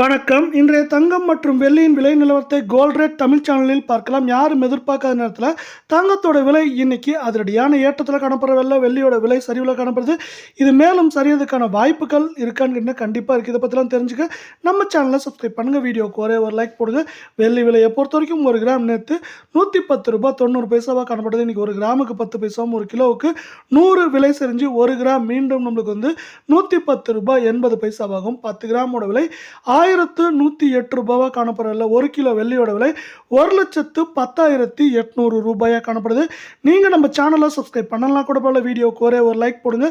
வணக்கம். இன்றைய தங்கம் மற்றும் வெள்ளியின் விலை நிலவரத்தை கோல்ட் ரேட் தமிழ் சேனலில் பார்க்கலாம். யாரும் எதிர்பார்க்காத நேரத்தில் தங்கத்தோட விலை இன்னைக்கு அதிரடியான ஏற்றத்தில் காணப்படவில்லை வெள்ளியோட விலை சரிவில் காணப்படுது. இது மேலும் சரியதுக்கான வாய்ப்புகள் இருக்கான்னு கண்டிப்பாக இருக்குது இதை பற்றிலாம் தெரிஞ்சுக்க நம்ம சேனலை சப்ஸ்கிரைப் பண்ணுங்கள் வீடியோக்கு ஒரே ஒரு லைக் போடுங்க. வெள்ளி விலையை பொறுத்த வரைக்கும் ஒரு கிராம் நேற்று நூற்றி பத்து ரூபாய் தொண்ணூறு பைசாவாக காணப்படுது இன்றைக்கி ஒரு கிராமுக்கு பத்து பைசாவும் ஒரு கிலோவுக்கு நூறு விலை செறிஞ்சு ஒரு கிராம் மீண்டும் நம்மளுக்கு வந்து நூற்றி பத்து ரூபாய் எண்பது பைசாவாகும். பத்து கிராமோட விலை ஆயிரத்து நூற்றி எட்டு ரூபாவாக காணப்படுறதில்ல ஒரு கிலோ வெள்ளியோட விலை ஒரு லட்சத்து பத்தாயிரத்தி எட்நூறு ரூபாயாக காணப்படுது. நீங்கள் நம்ம சேனலை சப்ஸ்கிரைப் பண்ணலாம் கூட போல வீடியோக்கு ஒரே ஒரு லைக் போடுங்க.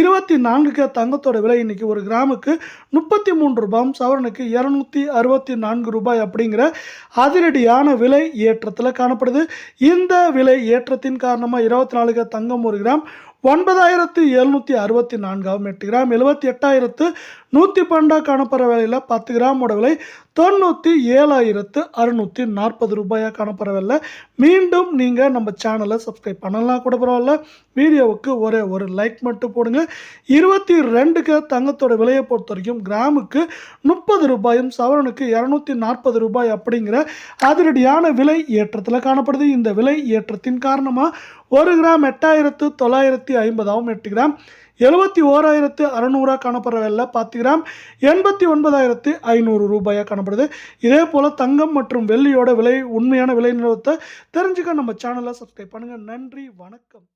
இருபத்தி நான்குக்கு தங்கத்தோட விலை இன்னைக்கு ஒரு கிராமுக்கு முப்பத்தி மூன்று ரூபாயும் சவரனுக்கு இரநூத்தி அறுபத்தி நான்கு ரூபாய் அப்படிங்கிற அதிரடியான விலை ஏற்றத்தில் காணப்படுது. இந்த விலை ஏற்றத்தின் காரணமாக இருபத்தி நாலுக்கு தங்கம் ஒரு கிராம் ஒன்பதாயிரத்து எழுநூற்றி அறுபத்தி நான்காகும் எட்டு கிராம் எழுபத்தி எட்டாயிரத்து நூற்றி பன்னெண்டாக காணப்படுற விலையில் பத்து கிராமோட விலை தொண்ணூற்றி ஏழாயிரத்து அறுநூற்றி நாற்பது ரூபாயாக காணப்படுற மீண்டும் நீங்கள் நம்ம சேனலை சப்ஸ்கிரைப் பண்ணலாம் கூட பரவாயில்ல. வீடியோவுக்கு ஒரே ஒரு லைக் மட்டும் போடுங்க. இருபத்தி ரெண்டுக்கு தங்கத்தோட விலையை பொறுத்த வரைக்கும் கிராமுக்கு முப்பது ரூபாயும் சவரனுக்கு இரநூத்தி நாற்பது ரூபாய் அப்படிங்கிற அதிரடியான விலை ஏற்றத்தில் காணப்படுது. இந்த விலை ஏற்றத்தின் காரணமாக ஒரு கிராம் எட்டாயிரத்து தொள்ளாயிரத்தி ஐம்பதாகவும் எட்டு கிராம். எழுபத்தி ஓராயிரத்து அறநூறாக காணப்படுற விலை பத்து கிராம் எண்பத்தி ஒன்பதாயிரத்து ஐநூறு ரூபாயாக காணப்படுது. இதே போல் தங்கம் மற்றும் வெள்ளியோட விலை உண்மையான விலை நிலவரத்தை தெரிஞ்சுக்க நம்ம சேனலை சப்ஸ்கிரைப் பண்ணுங்கள் நன்றி வணக்கம்.